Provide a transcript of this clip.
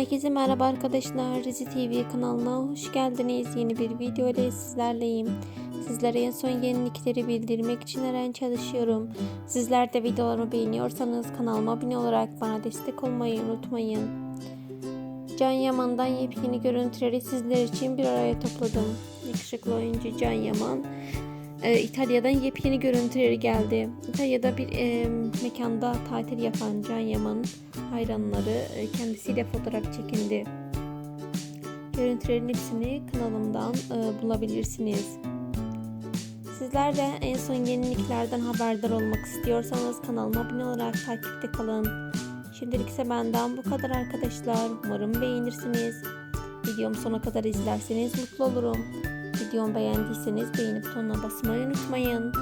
Herkese merhaba arkadaşlar. Rizi TV kanalına hoş geldiniz. Yeni bir video ile sizlerleyim. Sizlere en son yenilikleri bildirmek için her an çalışıyorum. Sizler de videolarımı beğeniyorsanız kanalıma abone olarak bana destek olmayı unutmayın. Can Yaman'dan yepyeni görüntüleri sizler için bir araya topladım. Yakışıklı oyuncu Can Yaman e, İtalya'dan yepyeni görüntüleri geldi. İtalya'da bir e, mekanda tatil yapan Can Yaman'ın hayranları e, kendisiyle fotoğraf çekindi. Görüntülerin hepsini kanalımdan e, bulabilirsiniz. Sizler de en son yeniliklerden haberdar olmak istiyorsanız kanalıma abone olarak takipte kalın. Şimdilik ise benden bu kadar arkadaşlar. Umarım beğenirsiniz. Videomu sona kadar izlerseniz mutlu olurum. Videomu beğendiyseniz beğeni butonuna basmayı unutmayın.